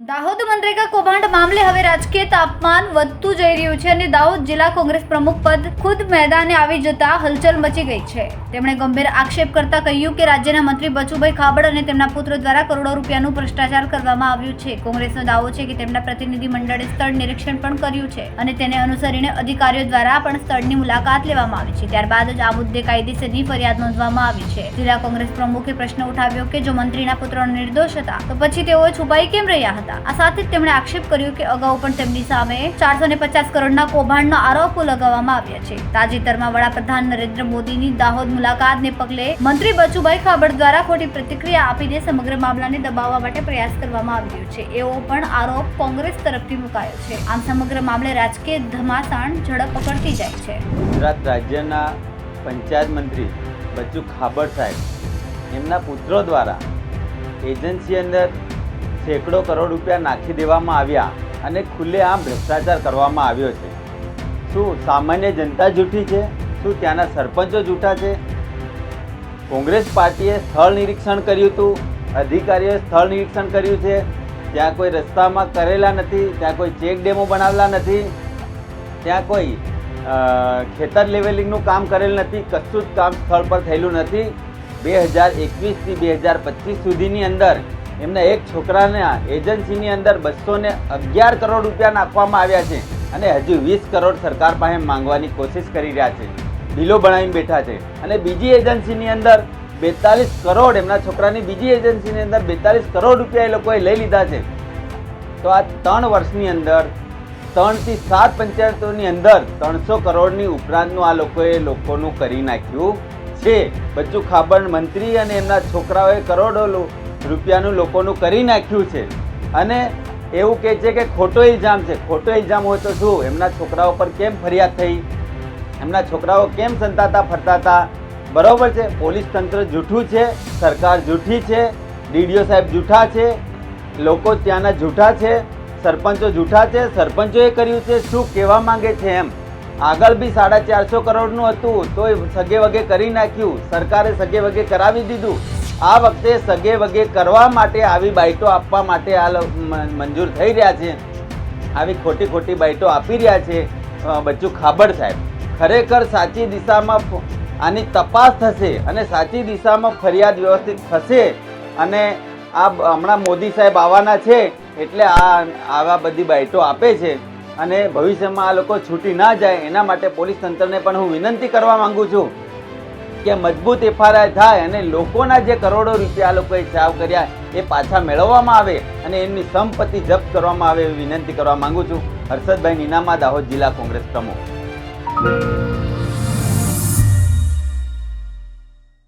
દાહોદ મનરેગા કૌભાંડ મામલે હવે રાજકીય તાપમાન વધતું જઈ રહ્યું છે અને દાહોદ જિલ્લા કોંગ્રેસ પ્રમુખ પદ ખુદ મેદાને આવી જતા હલચલ મચી ગઈ છે. તેમણે ગંભીર આક્ષેપ કરતા કહ્યું કે રાજ્યના મંત્રી બચુભાઈ ખાબડ અને તેમના પુત્ર દ્વારા કરોડો રૂપિયાનું ભ્રષ્ટાચાર કરવામાં આવ્યું છે. કોંગ્રેસનો દાવો છે કે તેમના પ્રતિનિધિ મંડળે સ્થળ નિરીક્ષણ પણ કર્યું છે અને તેને અનુસરીને અધિકારીઓ દ્વારા પણ સ્થળની મુલાકાત લેવામાં આવી છે. ત્યારબાદ જ આ મુદ્દે કાયદેસરની ફરિયાદ નોંધવામાં આવી છે. જિલ્લા કોંગ્રેસ પ્રમુખે પ્રશ્ન ઉઠાવ્યો કે જો મંત્રીના પુત્રો નિર્દોષ હતા તો પછી તેઓ છુપાઈ કેમ રહ્યા હતા? આ સાથે જ તેમણે આક્ષેપ કર્યો કે અગાઉ પણ તેમની સામે ચારસો ને પચાસ કરોડના કૌભાંડનો આરોપો લગાવવામાં આવ્યા છે. તાજેતરમાં વડાપ્રધાન નરેન્દ્ર મોદીની દાહોદ મુલાકાતને પગલે મંત્રી બચુભાઈ ખાબડ દ્વારા ખોટી પ્રતિક્રિયા આપીને સમગ્ર મામલાને દબાવવા માટે પ્રયાસ કરવામાં આવ્યો છે. એવો પણ આરોપ કોંગ્રેસ તરફથી મુકાયો છે. આમ સમગ્ર મામલે રાજકીય ધમાસાણ ઝડપ પકડતી જાય છે. ગુજરાત રાજ્યના પંચાયત મંત્રી બચુ ખાબડ સાહેબ, એમના પુત્રો દ્વારા એજન્સી અંદર સેંકડો કરોડ રૂપિયા નાખી દેવામાં આવ્યા અને ખુલ્લેઆમ ભ્રષ્ટાચાર કરવામાં આવ્યો છે. શું સામાન્ય જનતા જૂઠી છે? શું ત્યાંના સરપંચો જૂઠા છે? કોંગ્રેસ પાર્ટીએ સ્થળ નિરીક્ષણ કર્યું હતું, અધિકારીઓએ સ્થળ નિરીક્ષણ કર્યું છે. ત્યાં કોઈ રસ્તામાં કરેલા નથી, ત્યાં કોઈ ચેક ડેમો બનાવેલા નથી, ત્યાં કોઈ ખેતર લેવલિંગનું કામ કરેલ નથી, કશું જ કામ સ્થળ પર થયેલું નથી. બે હજાર એકવીસથી બે હજાર પચીસ સુધીની અંદર એમના એક છોકરાને એજન્સીની અંદર બસો ને અગિયાર કરોડ રૂપિયા નાખવામાં આવ્યા છે અને હજુ વીસ કરોડ સરકાર પાસે માંગવાની કોશિશ કરી રહ્યા છે. બિલો બનાવીને બેઠા છે. અને બીજી એજન્સીની અંદર બેતાલીસ કરોડ એમના છોકરાની બીજી એજન્સીની અંદર બેતાલીસ કરોડ રૂપિયા એ લોકોએ લઈ લીધા છે. તો આ ત્રણ વર્ષની અંદર, ત્રણથી સાત પંચાયતોની અંદર ત્રણસો કરોડની ઉપરાંતનું આ લોકોએ લોકોનું કરી નાખ્યું છે. બચ્ચુ ખાબડ મંત્રી અને એમના છોકરાઓએ કરોડો રૂપિયાનું લોકોનું કરી નાખ્યું છે. અને એવું કહે છે કે ખોટો ઇલ્ઝામ છે. ખોટો ઇલ્ઝામ હોય તો શું? એમના છોકરાઓ પર કેમ ફરિયાદ થઈ? એમના છોકરાઓ કેમ સંતાતા ફરતા હતા બરાબર છે. પોલીસ તંત્ર જૂઠું છે. સરકાર જૂઠી છે. ડીડીઓ સાહેબ જૂઠા છે. લોકો ત્યાંના જૂઠા છે. સરપંચો જૂઠા છે. સરપંચોએ કર્યું છે. શું કહેવા માંગે છે એમ? આગળ બી સાડા ચારસો કરોડનું હતું. તોય સગે વગે કરી નાખ્યું. સરકારે સગે વગે કરાવી દીધું. આ વખતે સગે વગે કરવા માટે આવી બાઇટો આપવા માટે આ મંજૂર થઈ રહ્યા છે. આવી ખોટી ખોટી બાઇટો આપી રહ્યા છે બચ્ચું ખાબડ સાહેબ. ખરેખર સાચી દિશામાં આની તપાસ થશે અને સાચી દિશામાં ફરિયાદ વ્યવસ્થિત થશે અને આ હમણાં મોદી સાહેબ આવવાના છે એટલે આ આવા બધી બાઇટો આપે છે અને ભવિષ્યમાં આ લોકો છૂટી ના જાય એના માટે પોલીસ તંત્રને પણ હું વિનંતી કરવા માગું છું. કે મજબૂત એફઆરઆઈ થાય અને લોકોના જે કરોડો રૂપિયા આ લોકોએ ચાવ કર્યા એ પાછા મેળવવામાં આવે અને એમની સંપત્તિ જપ્ત કરવામાં આવે એવી વિનંતી કરવા માંગુ છું. હર્ષદભાઈ નીનામા, દાહોદ જિલ્લા કોંગ્રેસ પ્રમુખ.